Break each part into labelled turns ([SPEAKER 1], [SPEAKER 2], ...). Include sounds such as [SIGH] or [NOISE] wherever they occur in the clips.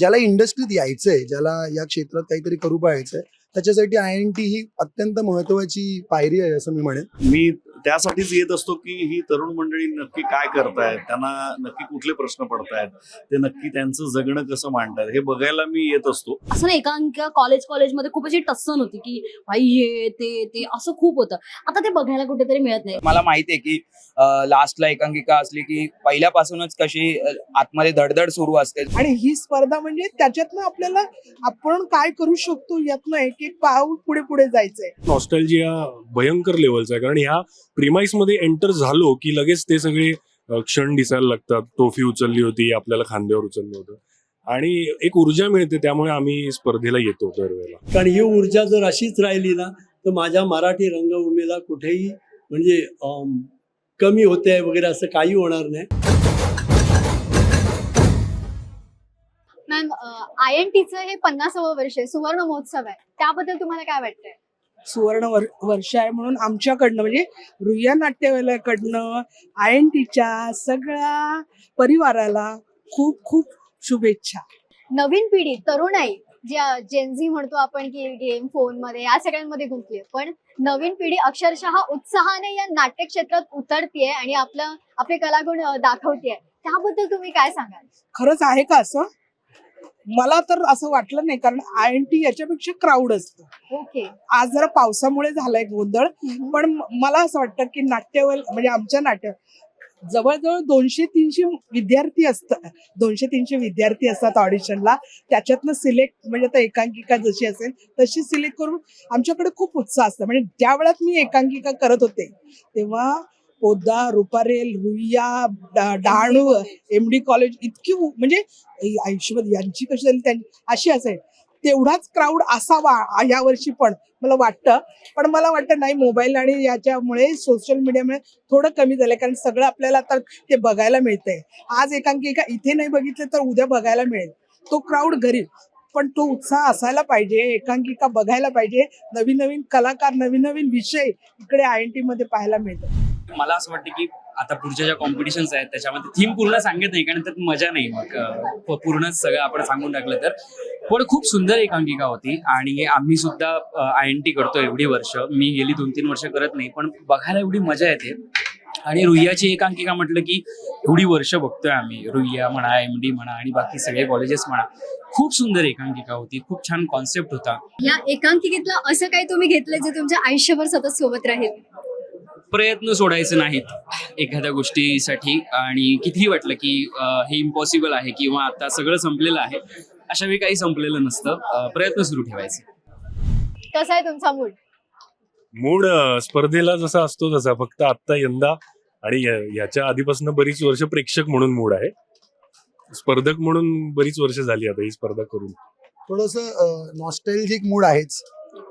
[SPEAKER 1] ज्याला इंडस्ट्रीत यायचंय ज्याला या क्षेत्रात काहीतरी करू पाहायचंय त्याच्यासाठी आय एन टी ही अत्यंत महत्वाची पायरी आहे असं मी म्हणेन.
[SPEAKER 2] मी त्यासाठीच येत असतो की ही तरुण मंडळी नक्की काय करतायत? त्यांना नक्की कुठले प्रश्न पडतायत? ते नक्की त्यांचं जगणं कसं मांडतायत? हे बघायला मी येत असतो.
[SPEAKER 3] असं नाही एकांकिका कॉलेज कॉलेजमध्ये खूप अशी टस्सन होती की भाई हे ते ते असं खूप होतं. आता ते बघायला कुठेतरी मिळत नाही.
[SPEAKER 4] मला माहिती आहे की लास्टला एकांकिका असली की पहिल्यापासूनच कशी आतमध्ये धडधड सुरू असते.
[SPEAKER 5] आणि ही स्पर्धा म्हणजे त्याच्यातनं आपल्याला आपण काय करू शकतो यातनं एक एक पाऊल पुढे पुढे जायचंय.
[SPEAKER 6] नॉस्टॅल्जिया भयंकर लेवलचा आहे. कारण ह्या मध्ये एंटर झालो की लगेच ते सगळे क्षण दिसायला लागतात. ट्रॉफी उचलली होती आपल्याला खांद्यावर उचललं होतं. आणि एक ऊर्जा मिळते त्यामुळे आम्ही स्पर्धेला येतो दरवेळेला.
[SPEAKER 7] कारण ही ऊर्जा जर अशीच राहिली ना तर माझ्या मराठी रंगभूमीला कुठेही म्हणजे कमी होते वगैरे असं काही होणार नाही.
[SPEAKER 8] मॅम आय एन टीचं हे पन्नासावं वर्ष आहे सुवर्ण महोत्सव आहे. त्याबद्दल तुम्हाला काय वाटतंय?
[SPEAKER 5] सुवर्ण वर, वर्ष आहे म्हणून आमच्याकडनं म्हणजे रुईया नाट्यवाल्याकडनं आय एन टीच्या सगळ्या परिवाराला खूप खूप शुभेच्छा.
[SPEAKER 8] नवीन पिढी तरुणाई जी जेनझी म्हणतो आपण की गेम फोनमध्ये या सगळ्यांमध्ये गुंतली पण नवीन पिढी अक्षरशः उत्साहाने या नाट्य क्षेत्रात उतरतीये आणि आपलं आपले कलागुण दाखवतीये. त्याबद्दल तुम्ही काय सांगाल?
[SPEAKER 5] खरंच आहे का असं? मला तर असं वाटलं नाही कारण आय एन टी याच्यापेक्षा क्राऊड असतं.
[SPEAKER 8] ओके.
[SPEAKER 5] आज जरा पावसामुळे झालाय गोंधळ पण मला असं वाटतं की नाट्यवल म्हणजे आमच्या नाट्य जवळजवळ दोनशे तीनशे विद्यार्थी असतात दोनशे तीनशे विद्यार्थी असतात ऑडिशनला त्याच्यातनं सिलेक्ट म्हणजे आता एकांकिका जशी असेल तशी सिलेक्ट करून आमच्याकडे खूप उत्साह असतो. म्हणजे ज्या वेळात मी एकांकिका करत होते तेव्हा Podar Ruparel Ruia Dahanu M D college इतकी म्हणजे आयुष्यभर यांची कशी झाली त्यांची? अशी असेल तेवढाच क्राऊड असावा या वर्षी पण मला वाटतं. पण मला वाटतं नाही मोबाईल आणि याच्यामुळे सोशल मीडियामुळे थोडं कमी झालंय. कारण सगळं आपल्याला आता ते बघायला मिळतंय. आज एकांकिका इथे नाही बघितलं तर उद्या बघायला मिळेल. तो क्राऊड घरी पण तो उत्साह असायला पाहिजे एकांकिका बघायला पाहिजे. नवीन नवीन कलाकार नवीन नवीन विषय इकडे आय एन टी मध्ये पाहायला मिळतात.
[SPEAKER 4] मला असं वाटतं की आता पुढच्या ज्या कॉम्पिटिशन्स आहेत त्याच्यामध्ये थीम पूर्ण सांगत नाही कारण त्यात मजा नाही. मग पूर्ण पूर्णच सगळं आपण सांगून टाकलं तर. पण खूप सुंदर एकांकिका होती आणि आम्ही सुद्धा आय एन टी करतो एवढी वर्ष. मी गेली दोन तीन वर्ष करत नाही पण बघायला एवढी मजा येते. आणि रुईयाची एकांकिका म्हटलं की एवढी वर्ष बघतोय आम्ही. रुईया म्हणा एम डी म्हणा आणि बाकी सगळे कॉलेजेस म्हणा. खूप सुंदर एकांकिका होती. खूप छान कॉन्सेप्ट होता.
[SPEAKER 8] या एकांकिकेतलं असं काही तुम्ही घेतलं जे तुमच्या आयुष्यभर सतत सोबत राहील?
[SPEAKER 4] प्रयत्न सोडायचे नाहीत एखाद्या गोष्टीसाठी. आणि कितीही वाटलं की हे इम्पॉसिबल आहे किंवा आता सगळं संपलेलं आहे अशा वेळी काही संपलेलं नसतं. प्रयत्न सुरू ठेवायचे.
[SPEAKER 8] कसा आहे तुमचा मूड
[SPEAKER 6] मूड स्पर्धेला जसा असतो तसा. फक्त आत्ता यंदा आणि याच्या आधीपासून बरीच वर्ष प्रेक्षक म्हणून मूड आहे. स्पर्धक म्हणून बरीच वर्ष झाली आता ही स्पर्धा करून.
[SPEAKER 1] थोडस नॉस्टॅल्जिक मूड आहेच.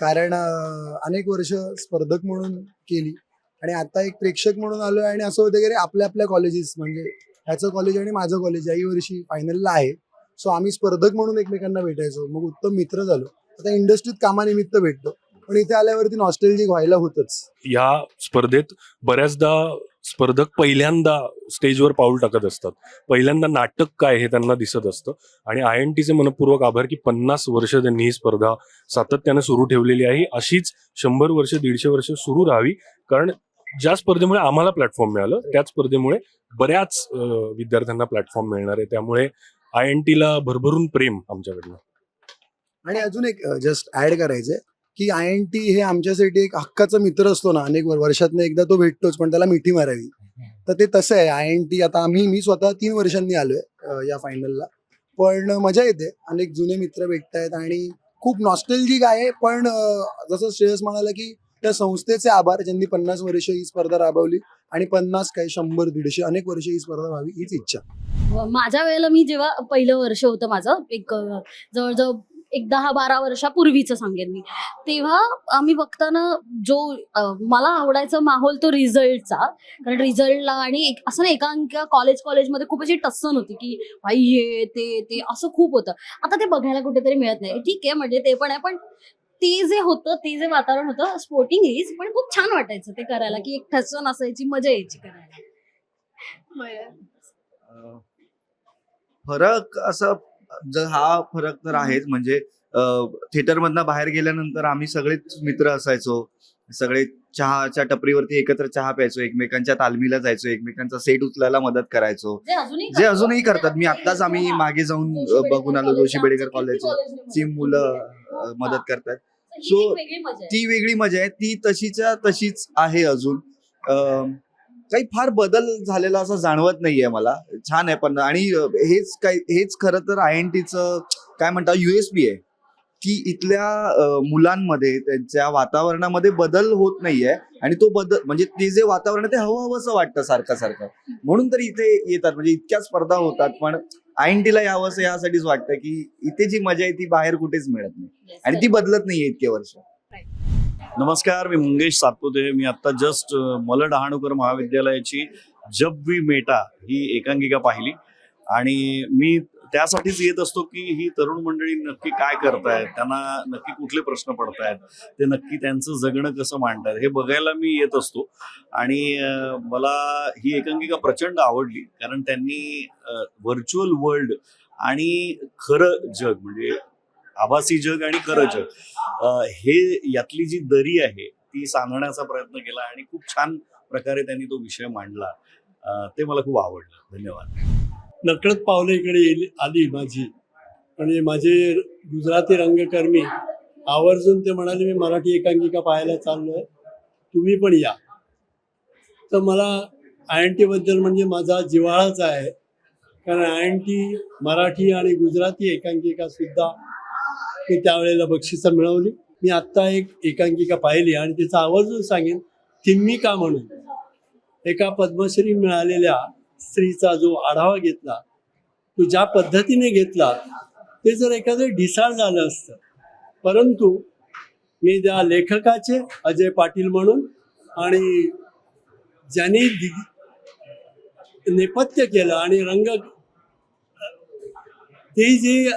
[SPEAKER 1] कारण अनेक वर्ष स्पर्धक म्हणून केली. आणि आता एक प्रेक्षक म्हणून आलोय आणि असं होतं की रे आपल्या आपल्या कॉलेजेस म्हणजे ह्याचं कॉलेज आणि माझं कॉलेज याही वर्षी फायनलला आहे. सो आम्ही स्पर्धक म्हणून एकमेकांना भेटायचो. मग उत्तम मित्र झालो. आता इंडस्ट्रीत कामानिमित्त भेटतो. पण इथे आल्यावरती नॉस्टेलजिक व्हायला होतच.
[SPEAKER 6] या स्पर्धेत बऱ्याचदा स्पर्धक पहिल्यांदा स्टेजवर पाऊल टाकत असतात. पहिल्यांदा नाटक काय हे त्यांना दिसत असतं. आणि आय एन टीचे मनपूर्वक आभार की पन्नास वर्ष त्यांनी ही स्पर्धा सातत्याने सुरू ठेवलेली आहे. अशीच शंभर वर्ष दीडशे वर्ष सुरू राहावी. कारण ज्या स्पर्धेमुळे आम्हाला प्लॅटफॉर्म मिळालं त्या स्पर्धेमुळे बऱ्याच विद्यार्थ्यांना प्लॅटफॉर्म मिळणार आहे. त्यामुळे आय एन टीला भरभरून प्रेम आमच्याकडनं.
[SPEAKER 1] आणि अजून एक जस्ट ऍड करायचंय की आय एन टी हे आमच्यासाठी एक हक्काचा मित्र असतो ना अनेक वर्षातनं एकदा तो भेटतोच पण त्याला मिठी मारावी. तर ते तसं आहे आय एन टी आता आम्ही मी स्वतः तीन वर्षांनी आलोय या फायनलला पण मजा येते. अनेक जुने मित्र भेटतायत आणि खूप नॉस्टेलजिक आहे पण जसं श्रेयस म्हणाला की त्या संस्थेचे आभार ज्यांनी पन्नास वर्ष ही स्पर्धा राबवली आणि पन्नास काय शंभर दीडशे अनेक वर्ष ही स्पर्धा व्हावी हीच इच्छा.
[SPEAKER 3] माझ्या वेळेला मी जेव्हा पहिलं वर्ष होतं माझं एक जवळजवळ एक दहा बारा वर्षापूर्वीचं सांगेन मी. तेव्हा आम्ही बघताना जो मला आवडायचा माहोल तो रिझल्टचा. कारण रिझल्टला आणि एक असं ना एकांकिका कॉलेज कॉलेजमध्ये खूप अशी टस्सन होती की भाई हे ते ते असं खूप होतं. आता ते बघायला कुठेतरी मिळत नाही. ठीक आहे म्हणजे ते पण आहे पण ते जे होतं ते जे वातावरण होतं स्पोर्टिंग इज पण खूप छान वाटायचं ते करायला की एक ठसन असायची मजा यायची करायला.
[SPEAKER 2] अं, फरक असा
[SPEAKER 9] हा फरक तर आहेच म्हणजे थिएटर मधनं बाहेर गेल्यानंतर आम्ही सगळेच मित्र असायचो. सगळे चहाच्या टपरीवरती एकत्र चहा प्यायचो एकमेकांच्या तालमीला जायचो एकमेकांचा सेट उचलायला मदत करायचो.
[SPEAKER 3] जे अजूनही
[SPEAKER 9] जे अजूनही करतात. मी आत्ताच आम्ही मागे जाऊन अ, बघून आलो जोशी बेडेकर कॉलेजची मुलं अ, मदत करतात.
[SPEAKER 3] आहे.
[SPEAKER 9] ती वेगळी मजा आहे. ती तशीच्या तशीच आहे अजून. काही फार बदल झालेला असं जाणवत नाहीये मला. छान आहे पण आणि हेच काय हेच खरं तर आय एन टीचं काय म्हणतात युएसपी आहे. की इथल्या मुलांमध्ये त्यांच्या वातावरणामध्ये बदल होत नाहीये. आणि तो बदल म्हणजे ते जे वातावरण आहे ते हवं हवंसं वाटतं सारखं सारखं. म्हणून तर इथे येतात. म्हणजे इतक्या स्पर्धा होतात. पण एन टीला यावंसं यासाठीच वाटतं की इथे जी मजा आहे ती बाहेर कुठेच मिळत नाही. आणि ती बदलत नाहीये इतके वर्ष.
[SPEAKER 2] नमस्कार मी मंगेश सातपुते. मी आता जस्ट मल डहाणूकर महाविद्यालयाची जब वी मेटा ही एकांकिका पाहिली. आणि मी त्यासाठीच येत असतो की ही तरुण मंडळी नक्की काय करतायत? त्यांना नक्की कुठले प्रश्न पडतायत? ते नक्की त्यांचं जगणं कसं मांडतायत? हे बघायला मी येत असतो. आणि मला ही एकांकिका प्रचंड आवडली. कारण त्यांनी व्हर्च्युअल वर्ल्ड आणि खरं जग म्हणजे आभासी जग आणि खरं जग हे यातली जी दरी आहे ती सांगण्याचा प्रयत्न केला आणि खूप छान प्रकारे त्यांनी तो विषय मांडला. ते मला खूप आवडलं. धन्यवाद.
[SPEAKER 7] नकळत पावलं इकडे येली आली माझी. आणि माझे गुजराती रंगकर्मी आवर्जून ते म्हणाले मी मराठी एकांकिका पाहायला चाललो आहे तुम्ही पण या. तर मला आय एन टीबद्दल म्हणजे माझा जिव्हाळाच आहे. कारण आय एन टी मराठी आणि गुजराती एकांकिका सुद्धा मी त्यावेळेला बक्षिसं मिळवली. मी आत्ता एक एकांकिका पाहिली आणि तिचं आवर्जून सांगेन थिम्मिका म्हणून? एका पद्मश्री मिळालेल्या स्त्रीचा जो आढावा घेतला तो ज्या पद्धतीने घेतला ते जर एखादं ढिसाळ झालं असतं. परंतु मी त्या लेखकाचे अजय पाटील म्हणून आणि ज्यांनी नेपथ्य केलं आणि रंग ती जी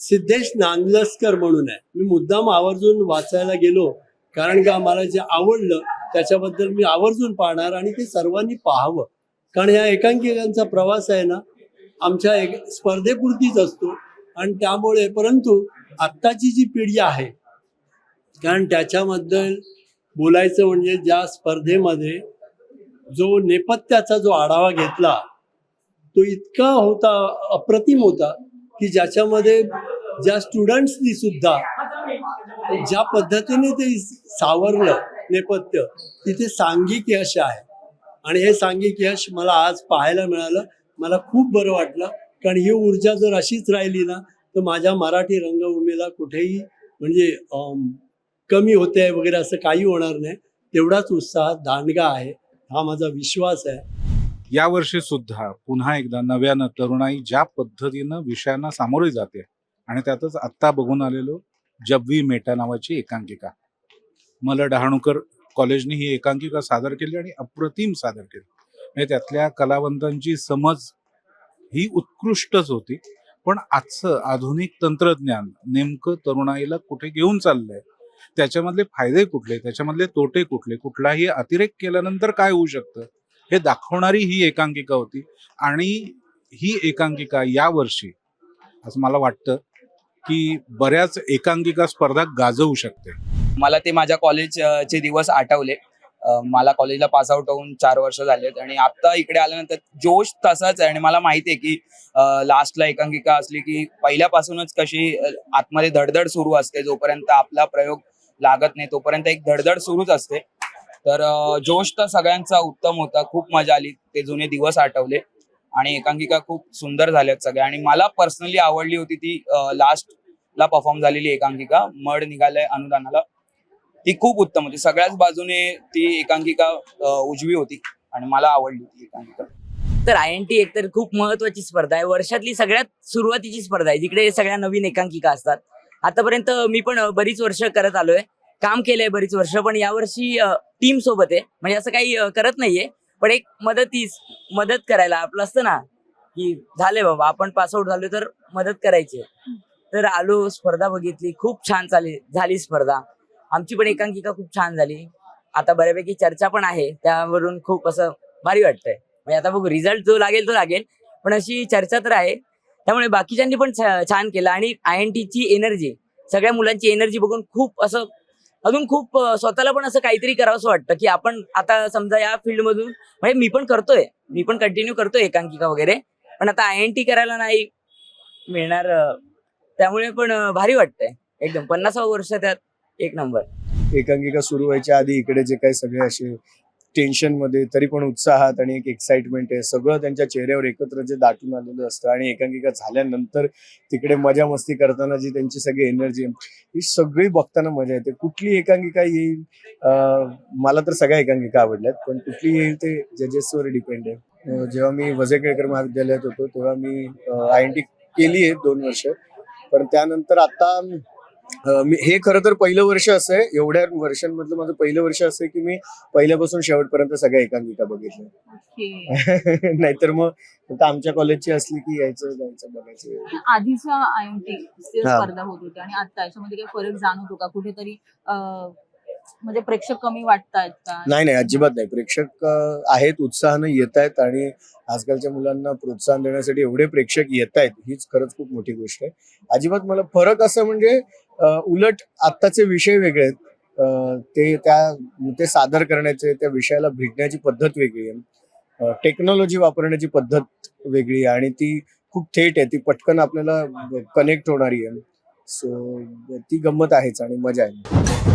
[SPEAKER 7] सिद्धेश नांदलस्कर म्हणून आहे. मी मुद्दाम आवर्जून वाचायला गेलो कारण का मला जे आवडलं त्याच्याबद्दल मी आवर्जून पाहणार आणि ते सर्वांनी पाहावं. कारण या एकांकिकांचा प्रवास आहे ना आमच्या एक स्पर्धेपुरतीच असतो. आणि त्यामुळे परंतु आत्ताची जी पिढी आहे कारण त्याच्याबद्दल बोलायचं म्हणजे ज्या स्पर्धेमध्ये जो नेपथ्याचा जो आढावा घेतला तो इतका होता अप्रतिम होता की ज्याच्यामध्ये ज्या स्टुडंट्सनी सुद्धा ज्या पद्धतीने ते सावरलं नेपथ्य तिथे सांघिक यश आहे आणि हे सांगिक यश मला आज पाहायला मिळालं. मला खूप बरं वाटलं. कारण ही ऊर्जा जर अशीच राहिली ना तर माझ्या मराठी रंगभूमीला कुठेही म्हणजे कमी होते वगैरे असं काही होणार नाही. तेवढाच उत्साह दांडगा आहे. हा माझा विश्वास आहे.
[SPEAKER 10] यावर्षी सुद्धा पुन्हा एकदा नव्यानं तरुणाई ज्या पद्धतीनं विषयांना सामोरे जाते आणि त्यातच आत्ता बघून आलेलो जब्वी मेटा नावाची एकांकिका. मला डहाणूकर कॉलेजने ही एकांकिका सादर केली आणि अप्रतिम सादर केली. म्हणजे त्यातल्या कलावंतांची समज ही उत्कृष्टच होती. पण आजचं आधुनिक तंत्रज्ञान नेमकं तरुणाईला कुठे घेऊन चाललंय? त्याच्यामधले फायदे कुठले? त्याच्यामधले तोटे कुठले? कुठलाही अतिरेक केल्यानंतर काय होऊ शकतं? हे दाखवणारी ही एकांकिका होती. आणि ही एकांकिका यावर्षी असं मला वाटतं की बऱ्याच एकांकिका स्पर्धा गाजवू शकते.
[SPEAKER 11] मला ते माझ्या कॉलेजचे दिवस आठवले. मला कॉलेजला पास आउट होऊन चार वर्ष झालेत आणि आता इकडे आल्यानंतर जोश तसाच आहे आणि मला माहिती आहे की लास्टला एकांकिका असली की पहिल्यापासूनच कशी आतमध्ये धडधड सुरू असते जोपर्यंत आपला प्रयोग लागत नाही तोपर्यंत एक धडधड सुरूच असते. तर जोश तर सगळ्यांचा उत्तम होता. खूप मजा आली. ते जुने दिवस आठवले आणि एकांकिका खूप सुंदर झाल्यात सगळ्या. आणि मला पर्सनली आवडली होती ती लास्ट ला परफॉर्म झालेली एकांकिका. मड निघालंय अनुदानाला. ती खूप उत्तम होती. सगळ्याच बाजूने ती एकांकिका उजवी होती आणि मला आवडली ती एकांकिका.
[SPEAKER 12] तर आय एन टी एकतर खूप महत्वाची स्पर्धा आहे. वर्षातली सगळ्यात सुरुवातीची स्पर्धा आहे जिकडे सगळ्या नवीन एकांकिका असतात. आतापर्यंत मी पण बरीच वर्ष करत आलोय. काम केलंय बरीच वर्ष पण यावर्षी टीम सोबत आहे. म्हणजे असं काही करत नाहीये. पण एक मदतीस मदत करायला आपलं असतं ना की झाले बाबा आपण पासआउट झालो तर मदत करायची तर आलो स्पर्धा बघितली. खूप छान चाली झाली स्पर्धा. आमची पण एकांकिका खूप छान झाली. आता बऱ्यापैकी चर्चा पण आहे. त्यावरून खूप असं भारी वाटतंय. म्हणजे आता बघू रिझल्ट जो लागेल तो लागेल. पण अशी चर्चा तर आहे. त्यामुळे बाकीच्यांनी पण छान केलं. आणि आय एन टीची एनर्जी सगळ्या मुलांची एनर्जी बघून खूप असं अजून खूप स्वतःला पण असं काहीतरी करावंसं वाटतं की आपण आता समजा या फील्डमधून म्हणजे मी पण करतोय. मी पण कंटिन्यू करतोय एकांकिका वगैरे. पण आता आय एन टी करायला नाही मिळणार त्यामुळे पण भारी वाटतंय. एकदम पन्नासावं वर्ष त्यात एक नंबर.
[SPEAKER 13] एकांकिका सुरू व्हायच्या आधी इकडे जे काही सगळे असे टेन्शनमध्ये तरी पण उत्साहात आणि एक एक्साइटमेंट आहे. सगळं त्यांच्या चेहऱ्यावर एकत्र जे दाटून आलेलं असतं आणि एकांकिका झाल्यानंतर तिकडे मजा मस्ती करताना जी त्यांची सगळी एनर्जी ही सगळी बघताना मजा येते. कुठली एकांकिका येईल मला तर सगळ्या एकांकिका आवडल्यात पण कुठली येईल ते जजेसवर डिपेंड आहे. जेव्हा मी वजे केळकर महाविद्यालयात होतो तेव्हा मी आय एन टी केली आहे दोन वर्ष पण त्यानंतर आता हे खरं तर पहिलं वर्ष असं आहे. एवढ्या वर्षांमधलं माझं पहिलं वर्ष असं आहे की मी पहिल्यापासून शेवटपर्यंत सगळ्या एकांकिका बघितल्या. [LAUGHS] नाहीतर मग आता आमच्या कॉलेजची असली की यायचं जायचं बघायचं.
[SPEAKER 14] आधीच्या आय एम टी
[SPEAKER 13] हा.
[SPEAKER 14] स्पर्धा होत होत्या आणि आता याच्यामध्ये काही फरक जाणवतो का? कुठेतरी म्हणजे प्रेक्षक कमी वाटतायत का?
[SPEAKER 13] नाही नाही अजिबात नाही. प्रेक्षक आहेत उत्साहानं येत आहेत आणि आजकालच्या मुलांना प्रोत्साहन देण्यासाठी एवढे प्रेक्षक येत आहेत हीच खरंच खूप मोठी गोष्ट आहे. अजिबात मला फरक असं म्हणजे उलट आत्ताचे विषय वेगळे आहेत. ते त्या ते सादर करण्याचे त्या विषयाला भेटण्याची पद्धत वेगळी आहे. टेक्नॉलॉजी वापरण्याची पद्धत वेगळी आहे आणि ती खूप थेट आहे ती पटकन आपल्याला कनेक्ट होणारी आहे. सो ती गंमत आहेच आणि मजा आहे.